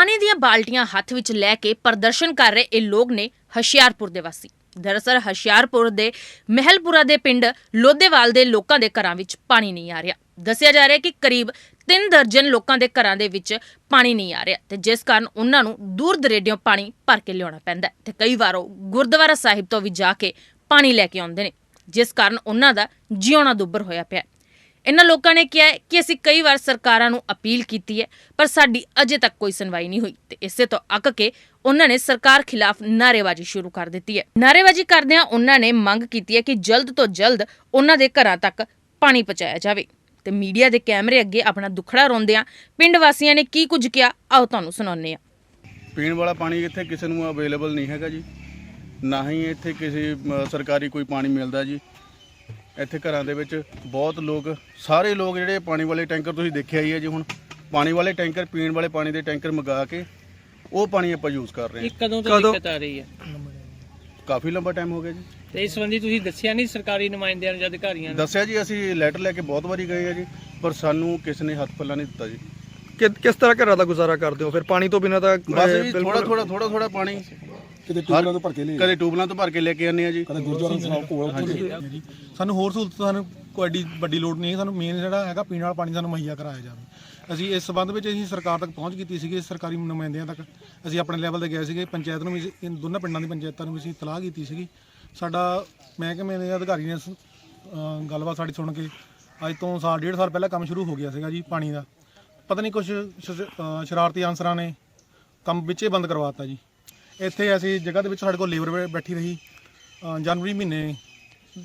ਪਾਣੀ ਦੀਆਂ ਬਾਲਟੀਆਂ ਹੱਥ ਵਿੱਚ ਲੈ ਕੇ ਪ੍ਰਦਰਸ਼ਨ ਕਰ ਰਹੇ ਇਹ ਲੋਕ ਨੇ ਹਸ਼ਿਆਰਪੁਰ ਦੇ ਵਾਸੀ। ਦਰਅਸਲ ਹਸ਼ਿਆਰਪੁਰ ਦੇ ਮਹਿਲਪੁਰਾ ਦੇ ਪਿੰਡ ਲੋਧੇਵਾਲ ਦੇ ਲੋਕਾਂ ਦੇ ਘਰਾਂ ਵਿੱਚ ਪਾਣੀ ਨਹੀਂ ਆ ਰਿਹਾ। ਦੱਸਿਆ ਜਾ ਰਿਹਾ ਕਿ ਕਰੀਬ 3 ਦਰਜਨ ਲੋਕਾਂ ਦੇ ਘਰਾਂ ਦੇ ਵਿੱਚ ਪਾਣੀ ਨਹੀਂ ਆ ਰਿਹਾ ਤੇ ਜਿਸ ਕਾਰਨ ਉਹਨਾਂ ਨੂੰ ਦੂਰ ਦਰੇਡਿਓਂ ਪਾਣੀ ਭਰ ਕੇ ਲਿਆਉਣਾ ਪੈਂਦਾ ਹੈ ਤੇ ਕਈ ਵਾਰ ਉਹ ਗੁਰਦੁਆਰਾ ਸਾਹਿਬ ਤੋਂ ਵੀ ਜਾ ਕੇ ਪਾਣੀ ਲੈ ਕੇ ਆਉਂਦੇ ਨੇ, ਜਿਸ ਕਾਰਨ ਉਹਨਾਂ ਦਾ ਜਿਉਣਾ ਦੁੱਬਰ ਹੋਇਆ ਪਿਆ ਇਹਨਾਂ ਲੋਕਾਂ ਨੇ ਕਿਹਾ ਹੈ ਕਿ ਅਸੀਂ ਕਈ ਵਾਰ ਸਰਕਾਰਾਂ ਨੂੰ ਅਪੀਲ ਕੀਤੀ ਹੈ ਪਰ ਸਾਡੀ ਅਜੇ ਤੱਕ ਕੋਈ ਸੁਣਵਾਈ ਨਹੀਂ ਹੋਈ ਤੇ ਇਸੇ ਤੋਂ ਅੱਕ ਕੇ ਉਹਨਾਂ ਨੇ ਸਰਕਾਰ ਖਿਲਾਫ ਨਾਅਰੇਬਾਜ਼ੀ ਸ਼ੁਰੂ ਕਰ ਦਿੱਤੀ ਹੈ। ਨਾਅਰੇਬਾਜ਼ੀ ਕਰਦਿਆਂ ਉਹਨਾਂ ਨੇ ਮੰਗ ਕੀਤੀ ਹੈ ਕਿ ਜਲਦ ਤੋਂ ਜਲਦ ਉਹਨਾਂ ਦੇ ਘਰਾਂ ਤੱਕ ਪਾਣੀ ਪਹੁੰਚਾਇਆ ਜਾਵੇ। ਤੇ ਮੀਡੀਆ ਦੇ ਕੈਮਰੇ ਅੱਗੇ ਆਪਣਾ ਦੁੱਖੜਾ ਰੋਂਦਿਆਂ ਪਿੰਡ ਵਾਸੀਆਂ ਨੇ ਕੀ ਕੁਝ ਕਿਹਾ ਆਓ ਤੁਹਾਨੂੰ ਸੁਣਾਉਂਦੇ ਹਾਂ। ਪੀਣ ਵਾਲਾ ਪਾਣੀ ਇੱਥੇ ਕਿਸੇ ਨੂੰ ਅਵੇਲੇਬਲ ਨਹੀਂ ਹੈਗਾ ਜੀ। ਨਾ ਹੀ ਇੱਥੇ ਕਿਸੇ ਅਮ, ਸਰਕਾਰੀ ਕੋਈ ਪਾਣੀ ਮਿਲਦਾ ਜੀ। ਇੱਥੇ ਘਰਾਂ ਦੇ ਵਿੱਚ ਬਹੁਤ ਲੋਕ ਸਾਰੇ ਲੋਕ ਜਿਹੜੇ ਪਾਣੀ ਵਾਲੇ ਟੈਂਕਰ ਤੁਸੀਂ ਦੇਖਿਆ ਹੀ ਹੈ ਜੀ ਹੁਣ ਪਾਣੀ ਵਾਲੇ ਟੈਂਕਰ ਪੀਣ ਵਾਲੇ ਪਾਣੀ ਦੇ ਟੈਂਕਰ ਮੰਗਾ ਕੇ ਉਹ ਪਾਣੀ ਆਪਾਂ ਯੂਜ਼ ਕਰ ਰਹੇ ਇਹ ਕਦੋਂ ਤੋਂ ਦਿੱਕਤ ਆ ਰਹੀ ਹੈ? ਹਾਂ ਕਾਫੀ ਲੰਬਾ ਟਾਈਮ ਹੋ ਗਿਆ ਜੀ। ਤੇ ਇਸ ਸੰਬੰਧੀ ਤੁਸੀਂ ਦੱਸਿਆ ਨਹੀਂ ਸਰਕਾਰੀ ਨੁਮਾਇੰਦਿਆਂ ਨੂੰ ਜਾਂ ਅਧਿਕਾਰੀਆਂ ਨੂੰ? ਦੱਸਿਆ ਜੀ ਅਸੀਂ ਲੈਟਰ ਲੈ ਕੇ ਬਹੁਤ ਵਾਰੀ ਗਏ ਆ ਜੀ ਪਰ ਸਾਨੂੰ ਕਿਸੇ ਨੇ ਹੱਥ ਪੱਲਾ ਨਹੀਂ ਦਿੱਤਾ ਜੀ। ਕਿ ਕਿਸ ਤਰ੍ਹਾਂ ਘਰਾਂ ਦਾ ਗੁਜ਼ਾਰਾ ਕਰਦੇ ਹੋ? ਫਿਰ ਪਾਣੀ ਤੋਂ ਬਿਨਾਂ ਤਾਂ ਬਸ ਅਹ, ਜੀ ਬਿਲਕੁਲ- ਥੋੜਾ ਥੋੜਾ ਥੋੜਾ ਥੋੜਾ ਪਾਣੀ ਕਿਤੇ ਟੂਲਾਂ ਤੋਂ ਭਰ ਕੇ ਲਈ ਕਦੇ ਟੂਬਲਾਂ ਤੋਂ ਭਰ ਕੇ ਲੈ ਕੇ ਆਉਂਦੇ ਆ ਜੀ। ਕਦੇ ਗੁਰਦੁਆਰਾ ਸਾਹਿਬ ਕੋਲ ਉੱਥੇ ਜੀ। ਸਾਨੂੰ ਹੋਰ ਸਹੂਲਤ ਸਾਨੂੰ ਕੋਈ ਐਡੀ ਵੱਡੀ ਲੋੜ ਨਹੀਂ ਸਾਨੂੰ ਮੇਨ ਜਿਹੜਾ ਹੈਗਾ ਪੀਣ ਵਾਲਾ ਪਾਣੀ ਸਾਨੂੰ ਮੁਹੱਈਆ ਕਰਾਇਆ ਜਾਵੇ। ਅਸੀਂ ਇਸ ਸਬੰਧ ਵਿੱਚ ਅਸੀਂ ਸਰਕਾਰ ਤੱਕ ਪਹੁੰਚ ਕੀਤੀ ਸੀਗੀ ਸਰਕਾਰੀ ਨੁਮਾਇੰਦਿਆਂ ਤੱਕ। ਅਸੀਂ ਆਪਣੇ ਲੈਵਲ ਤੇ ਗਏ ਸੀਗੇ। ਪੰਚਾਇਤ ਨੂੰ ਵੀ ਅਸੀਂ- ਇਨ ਦੋਨਾਂ ਪਿੰਡਾਂ ਦੀ ਪੰਚਾਇਤਾਂ ਨੂੰ ਵੀ ਅਸੀਂ ਤਲਾਹ ਕੀਤੀ ਸੀਗੀ। ਸਾਡਾ ਮਹਿਕਮੇ ਦੇ ਅਧਿਕਾਰੀ ਨੇ ਗੱਲਬਾਤ ਸਾਡੀ ਸੁਣ ਕੇ ਅੱਜ ਤੋਂ ਸਾਲ ਡੇਢ ਸਾਲ ਪਹਿਲਾਂ ਕੰਮ ਸ਼ੁਰੂ ਹੋ ਗਿਆ ਸੀਗਾ ਜੀ ਪਾਣੀ ਦਾ। ਪਤਾ ਨਹੀਂ ਕੁਝ ਸ਼ਰਾਰਤੀ ਅਨਸਰਾਂ ਨੇ ਕੰਮ ਵਿੱਚੇ ਬੰਦ ਕਰਵਾਤਾ ਜੀ। ਇੱਥੇ ਅਸੀਂ ਜਗ੍ਹਾ ਦੇ ਵਿੱਚ ਸਾਡੇ ਕੋਲ ਲੇਬਰ ਬੈਠੀ ਰਹੀ। ਜਨਵਰੀ ਮਹੀਨੇ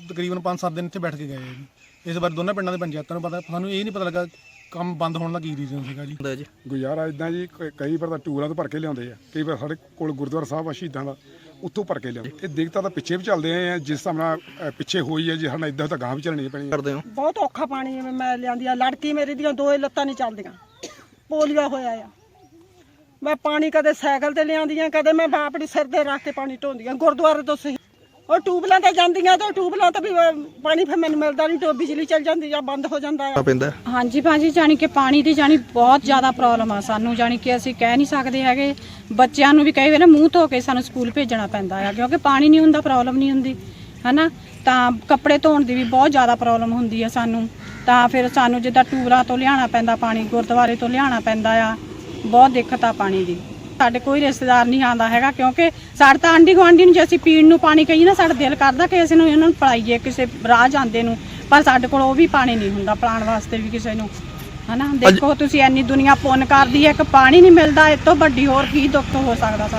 ਤਕਰੀਬਨ 5-7 ਦਿਨ ਇੱਥੇ ਬੈਠ ਕੇ ਗਏ ਆ ਜੀ। ਇਸ ਵਾਰ ਦੋਨਾਂ ਪਿੰਡਾਂ ਦੇ ਪੰਚਾਇਤਾਂ ਨੂੰ ਪਤਾ ਸਾਨੂੰ ਇਹ ਨਹੀਂ ਪਤਾ ਲੱਗਾ ਕੰਮ ਬੰਦ ਹੋਣ ਦਾ ਕੀ ਰੀਜ਼ਨ ਸੀਗਾ ਜੀ। ਹੁੰਦਾ ਜੀ। ਗੁਜ਼ਾਰਾ ਇਦਾਂ ਜੀ ਕ- ਕਈ ਵਾਰ ਤਾਂ ਟੂਲਾਂ ਤੋਂ ਭਰ ਕੇ ਲਿਆਉਂਦੇ ਆ। ਕਈ ਵਾਰ ਸਾਡੇ ਕੋਲ ਗੁਰਦੁਆਰਾ ਸਾਹਿਬ ਆ ਸ਼ਹੀਦਾਂ ਦਾ ਉੱਥੋਂ ਭਰ ਕੇ ਲਿਆਉਂਦੇ। ਇਹ ਦਿੱਕਤਾਂ ਤਾਂ ਪਿੱਛੇ ਵੀ ਚੱਲਦੇ ਆਏ ਆ ਜਿਸ ਹਿਸਾਬ ਨਾਲ ਅ, ਪਿੱਛੇ ਹੋਈ ਹੈ ਜੀ ਸਾਡਾ ਇਦਾਂ ਤਾਂ ਗਾਂ ਵੀ ਚੱਲਣੀ ਪੈਣੀ ਕਰਦੇ ਹੋ? ਬਹੁਤ ਔਖਾ ਪਾਣੀ ਹੈ ਮੈਂ ਲਿਆਂਦੀ ਆ। ਲੜਕੀ ਮੇਰੀ ਦੀਆਂ ਦੋਏ ਲੱਤਾਂ ਨਹੀਂ ਚੱਲਦੀਆਂ। ਪੋਲੀਓ ਹੋਇਆ ਆ। ਮੈਂ ਪਾਣੀ ਕਦੇ ਸਾਈਕਲ ਤੇ ਲਿਆਂਦੀ ਆ ਕਦੇ ਮੈਂ ਆਪਣੀ ਸਿਰ ਤੇ ਰੱਖ ਕੇ ਪਾਣੀ ਢੋਂਦੀ ਆ ਗੁਰਦੁਆਰੇ ਤੋਂ ਸਹੀ। ਉਹ ਟੂਬਲਾਂ ਤੇ ਜਾਂਦੀਆਂ ਤਾਂ ਟੂਬਲਾਂ ਤੋਂ ਵੀ ਪਾਣੀ ਫਿਰ ਮੈਨੂੰ ਮਿਲਦਾ ਨਹੀਂ ਟੋ ਬਿਜਲੀ ਚੱਲ ਜਾਂਦੀ ਆ ਬੰਦ ਹੋ ਜਾਂਦਾ ਆ। ਪੈਂਦਾ। ਹਾਂਜੀ ਭਾਜੀ ਜਾਣੀ ਕਿ ਪਾਣੀ ਦੀ ਜਾਣੀ ਬਹੁਤ ਜ਼ਿਆਦਾ ਪ੍ਰੋਬਲਮ ਆ ਸਾਨੂੰ ਜਾਣੀ ਕਿ ਅਸੀਂ ਕਹਿ ਨਹੀਂ ਸਕਦੇ ਹੈਗੇ। ਬੱਚਿਆਂ ਨੂੰ ਵੀ ਕਈ ਵਾਰ ਮੂੰਹ ਧੋ ਕੇ ਸਾਨੂੰ ਸਕੂਲ ਭੇਜਣਾ ਪੈਂਦਾ ਆ ਕਿਉਂਕਿ ਪਾਣੀ ਨਹੀਂ ਹੁੰਦਾ ਪ੍ਰੋਬਲਮ ਨਹੀਂ ਹੁੰਦੀ ਹਨਾ? ਤਾਂ ਕੱਪੜੇ ਧੋਣ ਦੀ ਵੀ ਬਹੁਤ ਜ਼ਿਆਦਾ ਪ੍ਰੋਬਲਮ ਹੁੰਦੀ ਆ ਸਾਨੂੰ। ਤਾਂ ਫਿਰ ਸਾਨੂੰ ਜਿੱਦਾਂ ਟੂਰਾਂ ਤੋਂ ਲਿਆਉਣਾ ਪੈਂਦਾ ਪਾਣੀ ਗੁਰਦੁਆਰੇ ਤੋਂ ਲਿਆਉਣਾ ਪੈਂਦਾ ਆ। ਬਹੁਤ ਦਿੱਕਤ ਆ ਪਾਣੀ ਦੀ। ਸਾਡੇ ਕੋਈ ਰਿਸ਼ਤੇਦਾਰ ਨਹੀਂ ਆਂਦਾ ਹੈਗਾ ਕਿਉਂਕਿ ਸਾਡੇ ਤਾਂ ਆਂਢੀ ਗੁਆਂਢੀ ਨੂੰ ਜੇ ਅਸੀਂ ਪੀਣ ਨੂੰ ਪਾਣੀ ਕਹੀਏ ਨਾ ਸਾਡਾ ਦਿਲ ਕਰਦਾ ਕਿ ਅਸੀਂ ਨੂੰ ਇਹਨਾਂ ਨੂੰ ਪਿਲਾਈਏ ਕਿਸੇ ਰਾਹ ਜਾਂਦੇ ਨੂੰ। ਪਰ ਸਾਡੇ ਕੋਲ ਉਹ ਵੀ ਪਾਣੀ ਨਹੀਂ ਹੁੰਦਾ ਪਿਲਾਉਣ ਵਾਸਤੇ ਵੀ ਕਿਸੇ ਨੂੰ। ਹਨਾ? ਦੇਖੋ ਤੁਸੀਂ ਇੰਨੀ ਦੁਨੀਆ ਪੁੰਨ ਕਰਦੀ ਹੈ ਕਿ ਪਾਣੀ ਨਹੀਂ ਮਿਲਦਾ ਇਹ ਤੋਂ ਵੱਡੀ ਹੋਰ ਕੀ ਦੁੱਖ ਹੋ ਸਕਦਾ ਸਾਨੂੰ?